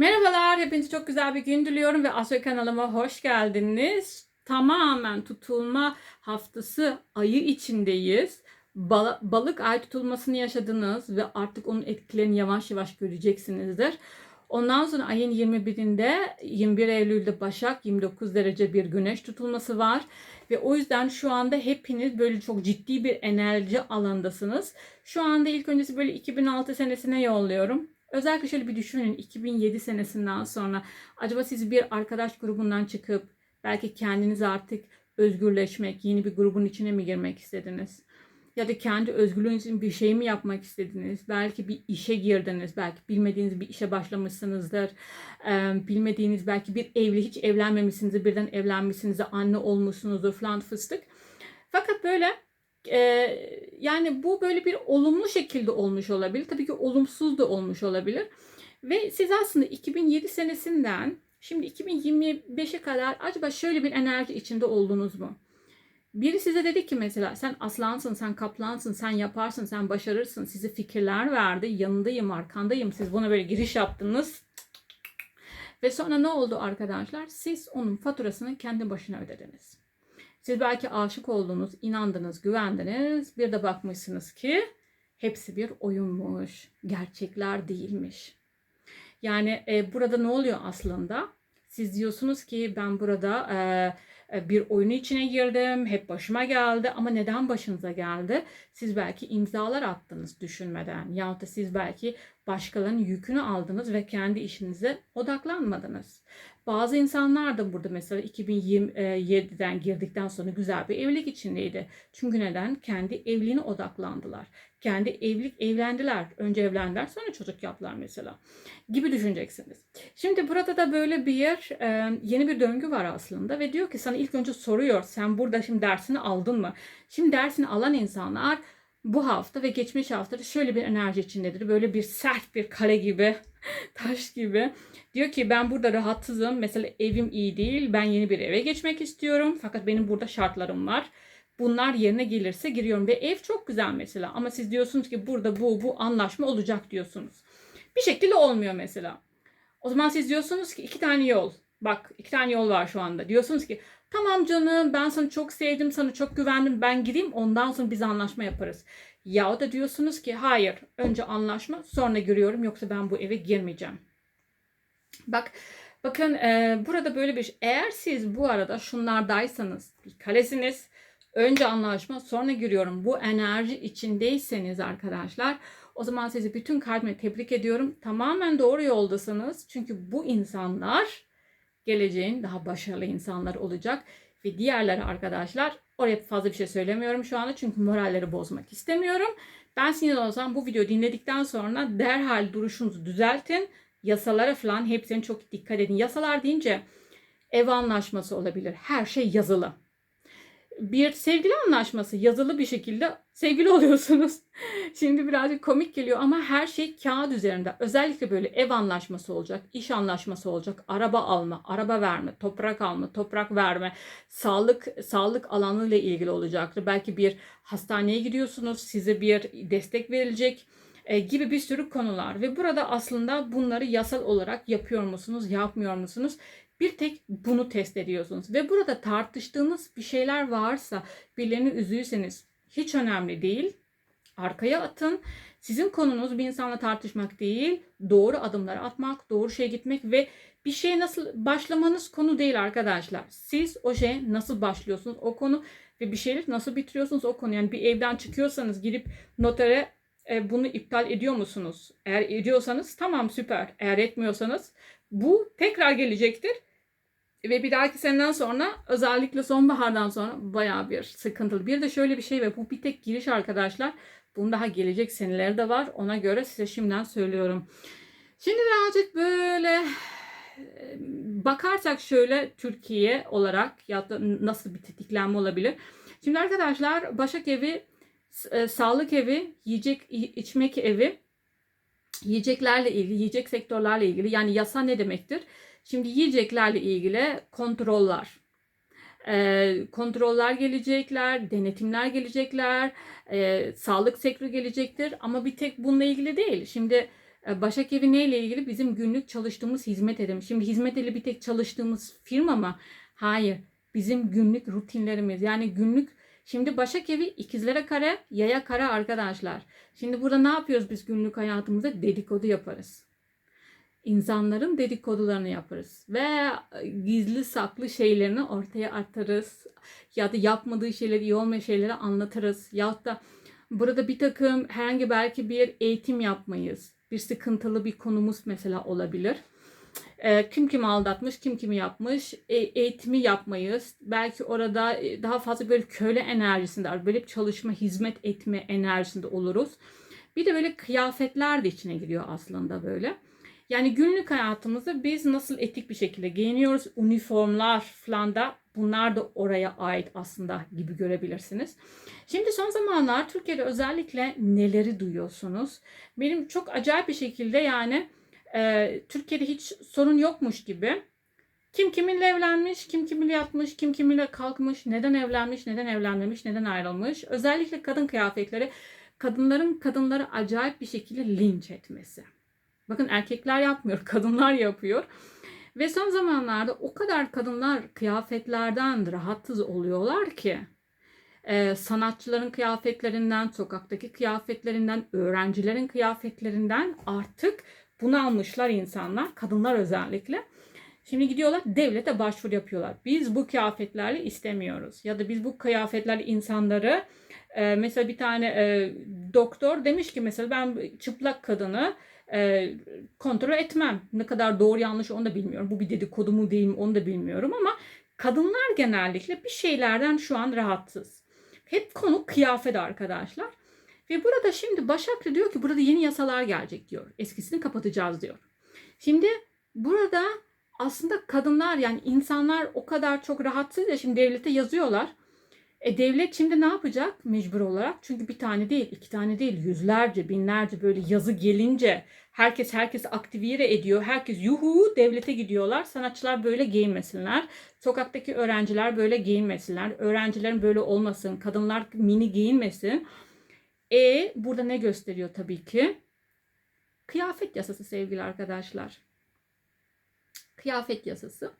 Merhabalar, hepinize çok güzel bir gün diliyorum ve Asya kanalıma hoş geldiniz. Tamamen tutulma haftası ayı içindeyiz. Bal- balık ay tutulmasını yaşadınız ve artık onun etkilerini yavaş yavaş göreceksinizdir. Ondan sonra ayın 21'inde 21 Eylül'de Başak 29 derece bir güneş tutulması var. Ve o yüzden şu anda hepiniz böyle çok ciddi bir enerji alandasınız. Şu anda ilk öncesi böyle 2006 senesine yolluyorum. Özellikle şöyle bir düşünün 2007 senesinden sonra acaba siz bir arkadaş grubundan çıkıp belki kendiniz artık özgürleşmek, yeni bir grubun içine mi girmek istediniz? Ya da kendi özgürlüğünüz için bir şey mi yapmak istediniz? Belki bir işe girdiniz, belki bilmediğiniz bir işe başlamışsınızdır. Ee, bilmediğiniz belki bir evli hiç evlenmemişsinizdir, birden evlenmişsinizdir, anne olmuşsunuzdur falan fıstık. Fakat böyle e, yani bu böyle bir olumlu şekilde olmuş olabilir. Tabii ki olumsuz da olmuş olabilir. Ve siz aslında 2007 senesinden şimdi 2025'e kadar acaba şöyle bir enerji içinde oldunuz mu? Biri size dedi ki mesela sen aslansın, sen kaplansın, sen yaparsın, sen başarırsın. Size fikirler verdi. Yanındayım, arkandayım. Siz buna böyle giriş yaptınız. Ve sonra ne oldu arkadaşlar? Siz onun faturasını kendi başına ödediniz. Siz belki aşık oldunuz, inandınız, güvendiniz. Bir de bakmışsınız ki hepsi bir oyunmuş. Gerçekler değilmiş. Yani e, burada ne oluyor aslında? Siz diyorsunuz ki ben burada e, bir oyunu içine girdim, hep başıma geldi ama neden başınıza geldi? Siz belki imzalar attınız düşünmeden yahut da siz belki başkalarının yükünü aldınız ve kendi işinize odaklanmadınız. Bazı insanlar da burada mesela 2027'den girdikten sonra güzel bir evlilik içindeydi. Çünkü neden? Kendi evliliğine odaklandılar. Kendi evlilik evlendiler. Önce evlendiler sonra çocuk yaptılar mesela. Gibi düşüneceksiniz. Şimdi burada da böyle bir yer e, yeni bir döngü var aslında ve diyor ki sana ilk önce soruyor. Sen burada şimdi dersini aldın mı? Şimdi dersini alan insanlar bu hafta ve geçmiş hafta şöyle bir enerji içindedir. Böyle bir sert bir kale gibi, taş gibi. Diyor ki ben burada rahatsızım. Mesela evim iyi değil. Ben yeni bir eve geçmek istiyorum. Fakat benim burada şartlarım var. Bunlar yerine gelirse giriyorum ve ev çok güzel mesela. Ama siz diyorsunuz ki burada bu bu anlaşma olacak diyorsunuz. Bir şekilde olmuyor mesela. O zaman siz diyorsunuz ki iki tane yol. Bak iki tane yol var şu anda. Diyorsunuz ki tamam canım ben seni çok sevdim, sana çok güvendim. Ben gireyim ondan sonra biz anlaşma yaparız. Ya da diyorsunuz ki hayır önce anlaşma sonra giriyorum yoksa ben bu eve girmeyeceğim. Bak bakın e, burada böyle bir şey. Eğer siz bu arada şunlardaysanız bir kalesiniz. Önce anlaşma sonra giriyorum. Bu enerji içindeyseniz arkadaşlar o zaman sizi bütün kalbime tebrik ediyorum. Tamamen doğru yoldasınız. Çünkü bu insanlar geleceğin daha başarılı insanlar olacak. Ve diğerleri arkadaşlar oraya fazla bir şey söylemiyorum şu anda. Çünkü moralleri bozmak istemiyorum. Ben sinir olsam bu videoyu dinledikten sonra derhal duruşunuzu düzeltin. Yasalara falan hepsine çok dikkat edin. Yasalar deyince ev anlaşması olabilir. Her şey yazılı bir sevgili anlaşması yazılı bir şekilde sevgili oluyorsunuz. Şimdi birazcık komik geliyor ama her şey kağıt üzerinde. Özellikle böyle ev anlaşması olacak, iş anlaşması olacak, araba alma, araba verme, toprak alma, toprak verme, sağlık sağlık alanıyla ilgili olacaktır. Belki bir hastaneye gidiyorsunuz, size bir destek verilecek e, gibi bir sürü konular ve burada aslında bunları yasal olarak yapıyor musunuz, yapmıyor musunuz? Bir tek bunu test ediyorsunuz. Ve burada tartıştığınız bir şeyler varsa, birilerini üzüyseniz hiç önemli değil. Arkaya atın. Sizin konunuz bir insanla tartışmak değil, doğru adımlar atmak, doğru şeye gitmek ve bir şeye nasıl başlamanız konu değil arkadaşlar. Siz o şeye nasıl başlıyorsunuz o konu ve bir şeyleri nasıl bitiriyorsunuz o konu. Yani bir evden çıkıyorsanız girip notere e, bunu iptal ediyor musunuz? Eğer ediyorsanız tamam süper. Eğer etmiyorsanız bu tekrar gelecektir ve bir dahaki seneden sonra özellikle sonbahardan sonra bayağı bir sıkıntılı. Bir de şöyle bir şey ve bu bir tek giriş arkadaşlar. Bunun daha gelecek seneleri de var. Ona göre size şimdiden söylüyorum. Şimdi birazcık böyle bakarsak şöyle Türkiye olarak ya da nasıl bir tetiklenme olabilir. Şimdi arkadaşlar Başak evi, sağlık evi, yiyecek içmek evi, yiyeceklerle ilgili, yiyecek sektörlerle ilgili yani yasa ne demektir? Şimdi yiyeceklerle ilgili kontroller. E, kontroller gelecekler, denetimler gelecekler, e, sağlık sektörü gelecektir ama bir tek bununla ilgili değil. Şimdi E, Başak Evi neyle ilgili? Bizim günlük çalıştığımız hizmet edim. Şimdi hizmet eli bir tek çalıştığımız firma mı? Hayır. Bizim günlük rutinlerimiz. Yani günlük Şimdi Başak Evi ikizlere kare, yaya kare arkadaşlar. Şimdi burada ne yapıyoruz biz günlük hayatımızda? Dedikodu yaparız. İnsanların dedikodularını yaparız. Ve e, gizli saklı şeylerini ortaya atarız. Ya da yapmadığı şeyleri, iyi olmayan şeyleri anlatırız. Ya da burada bir takım herhangi belki bir eğitim yapmayız. Bir sıkıntılı bir konumuz mesela olabilir. E, kim kimi aldatmış, kim kimi yapmış, e, eğitimi yapmayız. Belki orada e, daha fazla böyle köle enerjisinde, böyle bir çalışma, hizmet etme enerjisinde oluruz. Bir de böyle kıyafetler de içine giriyor aslında böyle. Yani günlük hayatımızda biz nasıl etik bir şekilde giyiniyoruz, uniformlar falan da bunlar da oraya ait aslında gibi görebilirsiniz. Şimdi son zamanlar Türkiye'de özellikle neleri duyuyorsunuz? Benim çok acayip bir şekilde yani e, Türkiye'de hiç sorun yokmuş gibi. Kim kiminle evlenmiş, kim kiminle yatmış, kim kiminle kalkmış, neden evlenmiş, neden evlenmemiş, neden ayrılmış. Özellikle kadın kıyafetleri, kadınların kadınları acayip bir şekilde linç etmesi. Bakın erkekler yapmıyor, kadınlar yapıyor. Ve son zamanlarda o kadar kadınlar kıyafetlerden rahatsız oluyorlar ki e, sanatçıların kıyafetlerinden, sokaktaki kıyafetlerinden, öğrencilerin kıyafetlerinden artık bunu almışlar insanlar, kadınlar özellikle. Şimdi gidiyorlar devlete başvuru yapıyorlar. Biz bu kıyafetlerle istemiyoruz. Ya da biz bu kıyafetlerle insanları e, mesela bir tane e, doktor demiş ki mesela ben çıplak kadını e, kontrol etmem. Ne kadar doğru yanlış onu da bilmiyorum. Bu bir dedikodu mu değil mi onu da bilmiyorum ama kadınlar genellikle bir şeylerden şu an rahatsız. Hep konu kıyafet arkadaşlar. Ve burada şimdi Başaklı diyor ki burada yeni yasalar gelecek diyor. Eskisini kapatacağız diyor. Şimdi burada aslında kadınlar yani insanlar o kadar çok rahatsız ya şimdi devlete yazıyorlar. E devlet şimdi ne yapacak mecbur olarak? Çünkü bir tane değil, iki tane değil, yüzlerce, binlerce böyle yazı gelince herkes herkes aktive ediyor. Herkes yuhu devlete gidiyorlar. Sanatçılar böyle giyinmesinler. Sokaktaki öğrenciler böyle giyinmesinler. Öğrencilerin böyle olmasın. Kadınlar mini giyinmesin. E burada ne gösteriyor tabii ki? Kıyafet yasası sevgili arkadaşlar. Kıyafet yasası.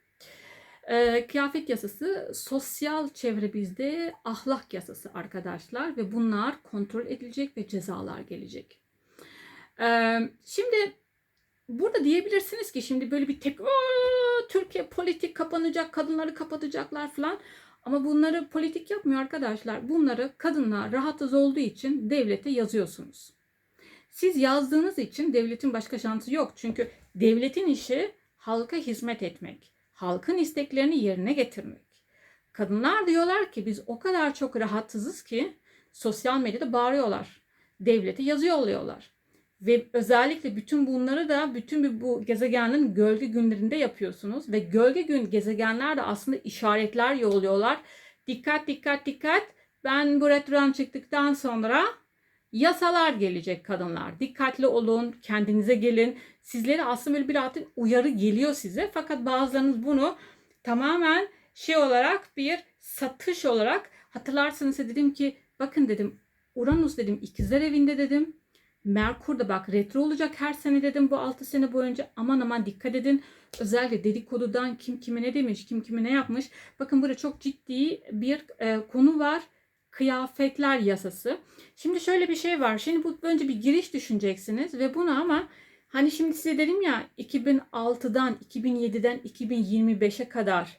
E, kıyafet yasası sosyal çevre bizde ahlak yasası arkadaşlar ve bunlar kontrol edilecek ve cezalar gelecek. E, şimdi burada diyebilirsiniz ki şimdi böyle bir tepki Türkiye politik kapanacak kadınları kapatacaklar falan. Ama bunları politik yapmıyor arkadaşlar. Bunları kadınlar rahatsız olduğu için devlete yazıyorsunuz. Siz yazdığınız için devletin başka şansı yok. Çünkü devletin işi halka hizmet etmek halkın isteklerini yerine getirmek. Kadınlar diyorlar ki biz o kadar çok rahatsızız ki sosyal medyada bağırıyorlar. Devlete yazı yolluyorlar. Ve özellikle bütün bunları da bütün bu gezegenin gölge günlerinde yapıyorsunuz. Ve gölge gün gezegenler de aslında işaretler yolluyorlar. Dikkat dikkat dikkat ben bu retrodan çıktıktan sonra yasalar gelecek kadınlar. Dikkatli olun, kendinize gelin. Sizlere aslında böyle bir artık uyarı geliyor size. Fakat bazılarınız bunu tamamen şey olarak bir satış olarak hatırlarsanız dedim ki bakın dedim Uranüs dedim ikizler evinde dedim. Merkur da bak retro olacak her sene dedim bu 6 sene boyunca aman aman dikkat edin. Özellikle dedikodudan kim kime ne demiş, kim kime ne yapmış. Bakın burada çok ciddi bir e, konu var kıyafetler yasası. Şimdi şöyle bir şey var. Şimdi bu önce bir giriş düşüneceksiniz ve bunu ama hani şimdi size dedim ya 2006'dan 2007'den 2025'e kadar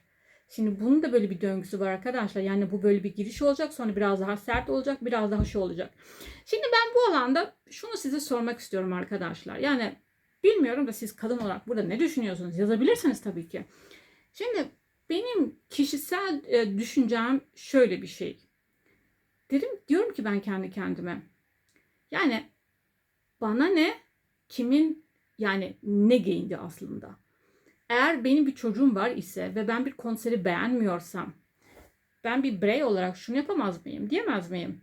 Şimdi bunun da böyle bir döngüsü var arkadaşlar. Yani bu böyle bir giriş olacak. Sonra biraz daha sert olacak. Biraz daha şey olacak. Şimdi ben bu alanda şunu size sormak istiyorum arkadaşlar. Yani bilmiyorum da siz kadın olarak burada ne düşünüyorsunuz? Yazabilirsiniz tabii ki. Şimdi benim kişisel e, düşüncem şöyle bir şey. Dedim diyorum ki ben kendi kendime. Yani bana ne? Kimin yani ne giyindi aslında? Eğer benim bir çocuğum var ise ve ben bir konseri beğenmiyorsam ben bir birey olarak şunu yapamaz mıyım? Diyemez miyim?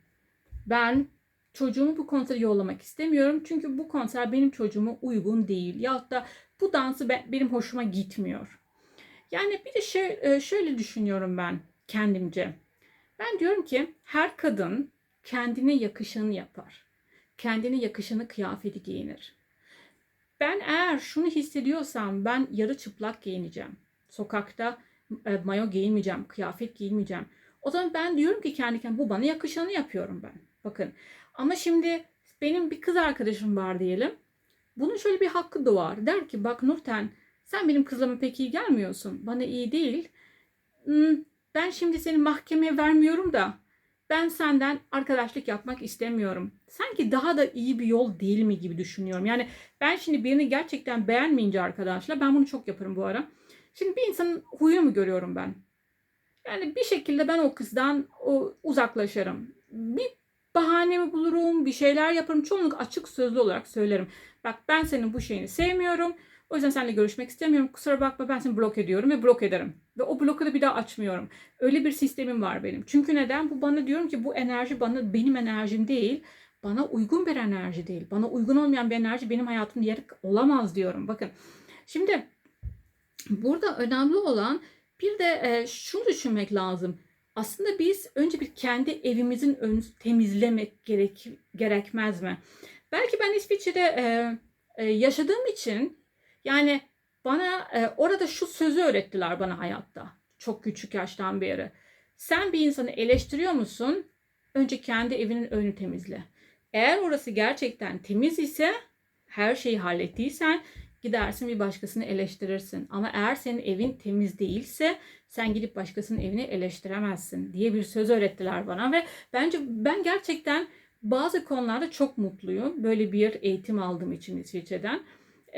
Ben çocuğumu bu konsere yollamak istemiyorum. Çünkü bu konser benim çocuğuma uygun değil. Ya da bu dansı benim hoşuma gitmiyor. Yani bir de şey, şöyle düşünüyorum ben kendimce. Ben diyorum ki her kadın kendine yakışanı yapar. Kendine yakışanı kıyafeti giyinir. Ben eğer şunu hissediyorsam ben yarı çıplak giyineceğim. Sokakta e, mayo giymeyeceğim, kıyafet giymeyeceğim. O zaman ben diyorum ki kendi kendime bu bana yakışanı yapıyorum ben. Bakın ama şimdi benim bir kız arkadaşım var diyelim. Bunun şöyle bir hakkı doğar. Der ki bak Nurten sen benim kızıma pek iyi gelmiyorsun. Bana iyi değil. Hmm, Ben şimdi seni mahkemeye vermiyorum da ben senden arkadaşlık yapmak istemiyorum. Sanki daha da iyi bir yol değil mi gibi düşünüyorum. Yani ben şimdi birini gerçekten beğenmeyince arkadaşlar ben bunu çok yaparım bu ara. Şimdi bir insanın huyunu mu görüyorum ben? Yani bir şekilde ben o kızdan o uzaklaşırım. Bir bahanemi bulurum, bir şeyler yaparım. Çoğunlukla açık sözlü olarak söylerim. Bak ben senin bu şeyini sevmiyorum. O yüzden seninle görüşmek istemiyorum. Kusura bakma ben seni blok ediyorum ve blok ederim. Ve o bloku da bir daha açmıyorum. Öyle bir sistemim var benim. Çünkü neden? Bu bana diyorum ki bu enerji bana benim enerjim değil. Bana uygun bir enerji değil. Bana uygun olmayan bir enerji benim hayatımda yer olamaz diyorum. Bakın. Şimdi burada önemli olan bir de e, şunu düşünmek lazım. Aslında biz önce bir kendi evimizin önünü temizlemek gerek, gerekmez mi? Belki ben İsviçre'de e, e, yaşadığım için yani bana e, orada şu sözü öğrettiler bana hayatta. Çok küçük yaştan beri. Sen bir insanı eleştiriyor musun? Önce kendi evinin önünü temizle. Eğer orası gerçekten temiz ise her şeyi hallettiysen gidersin bir başkasını eleştirirsin. Ama eğer senin evin temiz değilse sen gidip başkasının evini eleştiremezsin diye bir söz öğrettiler bana ve bence ben gerçekten bazı konularda çok mutluyum. Böyle bir eğitim aldığım için İsviçre'den.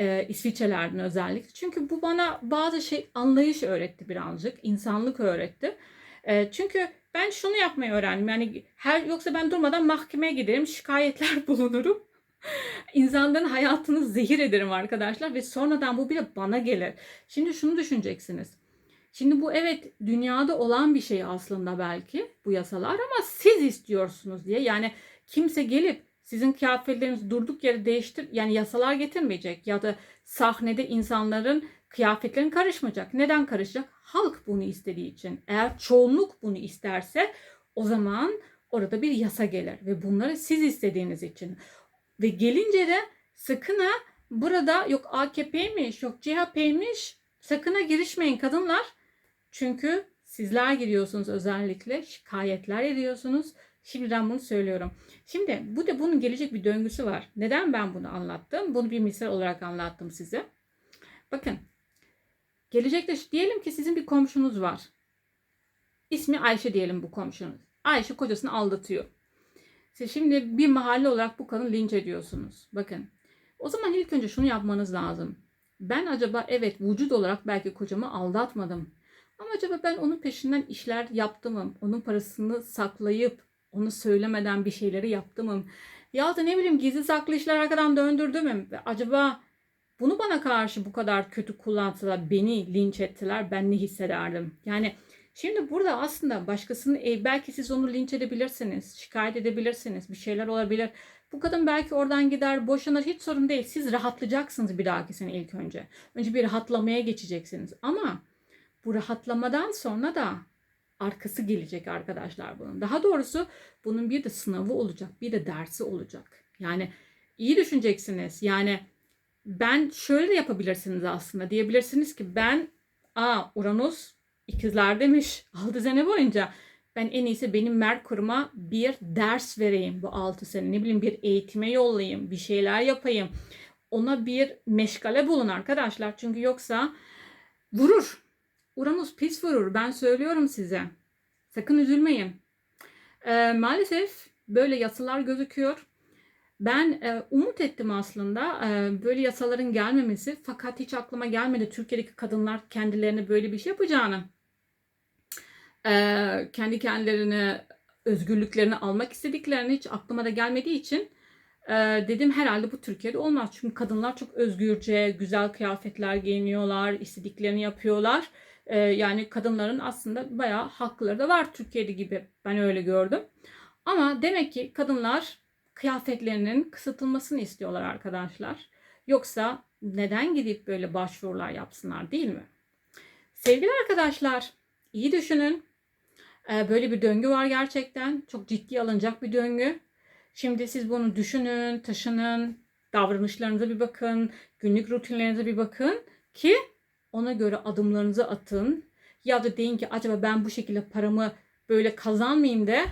Ee, İsviçrelerden özellikle. Çünkü bu bana bazı şey anlayış öğretti birazcık. insanlık öğretti. Ee, çünkü ben şunu yapmayı öğrendim. Yani her yoksa ben durmadan mahkemeye giderim, şikayetler bulunurum. İnsanların hayatını zehir ederim arkadaşlar ve sonradan bu bile bana gelir. Şimdi şunu düşüneceksiniz. Şimdi bu evet dünyada olan bir şey aslında belki bu yasalar ama siz istiyorsunuz diye. Yani kimse gelip sizin kıyafetlerinizi durduk yere değiştir yani yasalar getirmeyecek ya da sahnede insanların kıyafetlerin karışmayacak. Neden karışacak? Halk bunu istediği için. Eğer çoğunluk bunu isterse o zaman orada bir yasa gelir ve bunları siz istediğiniz için. Ve gelince de sakın ha burada yok AKP'ymiş, yok CHP'ymiş sakın ha girişmeyin kadınlar. Çünkü sizler giriyorsunuz özellikle şikayetler ediyorsunuz. Şimdiden bunu söylüyorum. Şimdi bu da bunun gelecek bir döngüsü var. Neden ben bunu anlattım? Bunu bir misal olarak anlattım size. Bakın. Gelecekte diyelim ki sizin bir komşunuz var. İsmi Ayşe diyelim bu komşunuz. Ayşe kocasını aldatıyor. Siz şimdi bir mahalle olarak bu kadını linç ediyorsunuz. Bakın. O zaman ilk önce şunu yapmanız lazım. Ben acaba evet vücut olarak belki kocamı aldatmadım. Ama acaba ben onun peşinden işler yaptım mı? Onun parasını saklayıp onu söylemeden bir şeyleri yaptım mı? Ya da ne bileyim gizli saklı işler arkadan döndürdüm mü? Acaba bunu bana karşı bu kadar kötü kullansalar, beni linç ettiler, ben ne hissederdim? Yani şimdi burada aslında başkasının ev, belki siz onu linç edebilirsiniz, şikayet edebilirsiniz, bir şeyler olabilir. Bu kadın belki oradan gider, boşanır, hiç sorun değil. Siz rahatlayacaksınız bir dahaki sene ilk önce. Önce bir rahatlamaya geçeceksiniz. Ama bu rahatlamadan sonra da arkası gelecek arkadaşlar bunun. Daha doğrusu bunun bir de sınavı olacak, bir de dersi olacak. Yani iyi düşüneceksiniz. Yani ben şöyle de yapabilirsiniz aslında. Diyebilirsiniz ki ben a Uranüs ikizler demiş 6 sene boyunca. Ben en iyisi benim Merkur'uma bir ders vereyim bu 6 sene. Ne bileyim bir eğitime yollayayım, bir şeyler yapayım. Ona bir meşgale bulun arkadaşlar. Çünkü yoksa vurur. Uranüs pis vurur. Ben söylüyorum size. Sakın üzülmeyin. Ee, maalesef böyle yasalar gözüküyor. Ben e, umut ettim aslında e, böyle yasaların gelmemesi fakat hiç aklıma gelmedi Türkiye'deki kadınlar kendilerine böyle bir şey yapacağını. E, kendi kendilerine özgürlüklerini almak istediklerini hiç aklıma da gelmediği için e, dedim herhalde bu Türkiye'de olmaz. Çünkü kadınlar çok özgürce güzel kıyafetler giyiniyorlar, istediklerini yapıyorlar. E, yani kadınların aslında bayağı hakları da var Türkiye'de gibi ben öyle gördüm. Ama demek ki kadınlar kıyafetlerinin kısıtılmasını istiyorlar arkadaşlar. Yoksa neden gidip böyle başvurular yapsınlar değil mi? Sevgili arkadaşlar iyi düşünün. Ee, böyle bir döngü var gerçekten. Çok ciddi alınacak bir döngü. Şimdi siz bunu düşünün, taşının. davranışlarınıza bir bakın, günlük rutinlerinize bir bakın ki ona göre adımlarınızı atın. Ya da deyin ki acaba ben bu şekilde paramı böyle kazanmayayım da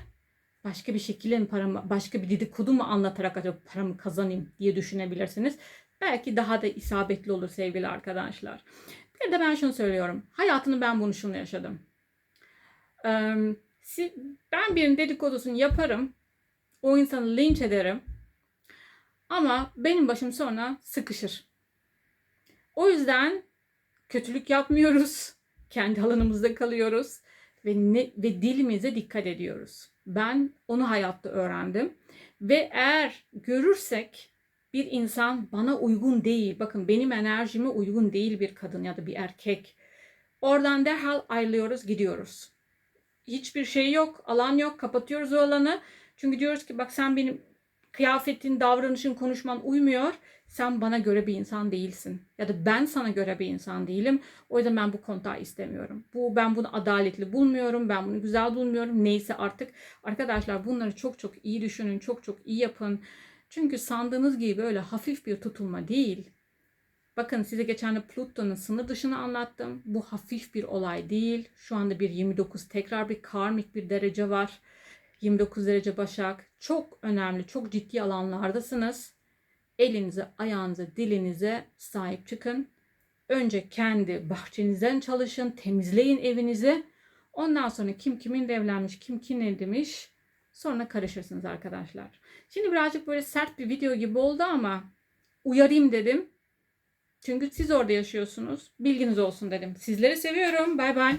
başka bir şekilde mi paramı, başka bir dedikodu mu anlatarak acaba paramı kazanayım diye düşünebilirsiniz. Belki daha da isabetli olur sevgili arkadaşlar. Bir de ben şunu söylüyorum. Hayatını ben bunu şunu yaşadım. Ben birinin dedikodusunu yaparım. O insanı linç ederim. Ama benim başım sonra sıkışır. O yüzden kötülük yapmıyoruz. Kendi alanımızda kalıyoruz ve ne, ve dilimize dikkat ediyoruz. Ben onu hayatta öğrendim. Ve eğer görürsek bir insan bana uygun değil, bakın benim enerjime uygun değil bir kadın ya da bir erkek. Oradan derhal ayrılıyoruz, gidiyoruz. Hiçbir şey yok, alan yok, kapatıyoruz o alanı. Çünkü diyoruz ki bak sen benim kıyafetin, davranışın, konuşman uymuyor. Sen bana göre bir insan değilsin. Ya da ben sana göre bir insan değilim. O yüzden ben bu kontağı istemiyorum. Bu ben bunu adaletli bulmuyorum. Ben bunu güzel bulmuyorum. Neyse artık arkadaşlar bunları çok çok iyi düşünün. Çok çok iyi yapın. Çünkü sandığınız gibi böyle hafif bir tutulma değil. Bakın size geçen de Plüton'un sınır dışını anlattım. Bu hafif bir olay değil. Şu anda bir 29 tekrar bir karmik bir derece var. 29 derece Başak. Çok önemli, çok ciddi alanlardasınız. Elinize, ayağınıza, dilinize sahip çıkın. Önce kendi bahçenizden çalışın, temizleyin evinizi. Ondan sonra kim kiminle evlenmiş, kim kiminle demiş. Sonra karışırsınız arkadaşlar. Şimdi birazcık böyle sert bir video gibi oldu ama uyarayım dedim. Çünkü siz orada yaşıyorsunuz. Bilginiz olsun dedim. Sizleri seviyorum. Bay bay.